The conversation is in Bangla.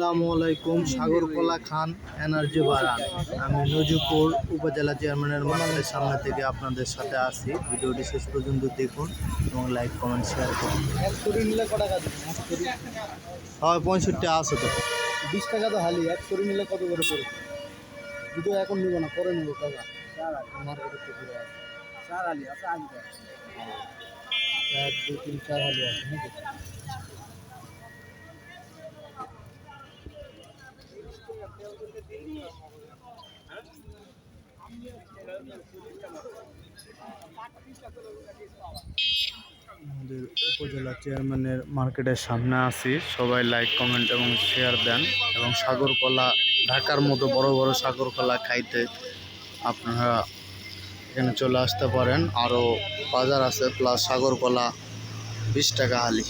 আসসালামু আলাইকুম সাগরকলা খান এনার্জি বাড়ান আমি নজিপুর উপজেলা চেয়ারম্যানের মাঠের সামনে থেকে আপনাদের সাথে আছি। ভিডিওটি শেষ পর্যন্ত দেখুন এবং লাইক কমেন্ট শেয়ার করুন। হয় পঁয়ষট্টি আছে তো। বিশ টাকা তো হালি এক শরীর নিলে কত করে পড়বে? যদিও এখন নিব না পরে নিব টাকা। চার আছে এক দুই তিন চার হালি আছে আমাদের উপজেলা চেয়ারম্যানের মার্কেটের সামনে আছি। সবাই লাইক কমেন্ট এবং শেয়ার দেন এবং সাগরকলা, ঢাকার মতো বড় বড় সাগরকলা খাইতে আপনারা এখানে চলে আসতে পারেন। আরও বাজার আছে প্লাস সাগরকলা বিশ টাকা হালি।